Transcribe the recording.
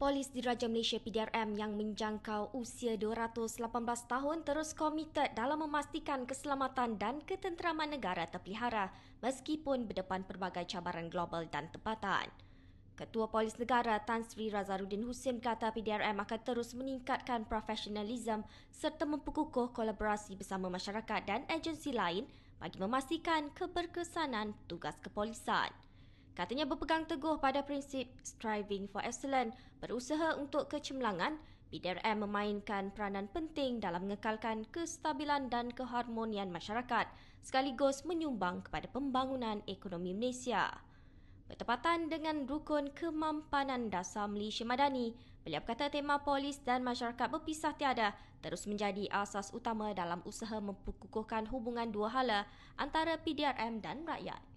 Polis Diraja Malaysia PDRM yang menjangkau usia 218 tahun terus komited dalam memastikan keselamatan dan ketenteraman negara terpelihara meskipun berdepan pelbagai cabaran global dan tempatan. Ketua Polis Negara Tan Sri Razaruddin Hussein kata PDRM akan terus meningkatkan profesionalism serta memperkukuh kolaborasi bersama masyarakat dan agensi lain bagi memastikan keberkesanan tugas kepolisan. Katanya berpegang teguh pada prinsip striving for excellence, berusaha untuk kecemerlangan, PDRM memainkan peranan penting dalam mengekalkan kestabilan dan keharmonian masyarakat sekaligus menyumbang kepada pembangunan ekonomi Malaysia. Bertepatan dengan rukun kemampanan dasar Malaysia Madani, beliau kata tema polis dan masyarakat berpisah tiada terus menjadi asas utama dalam usaha memperkukuhkan hubungan dua hala antara PDRM dan rakyat.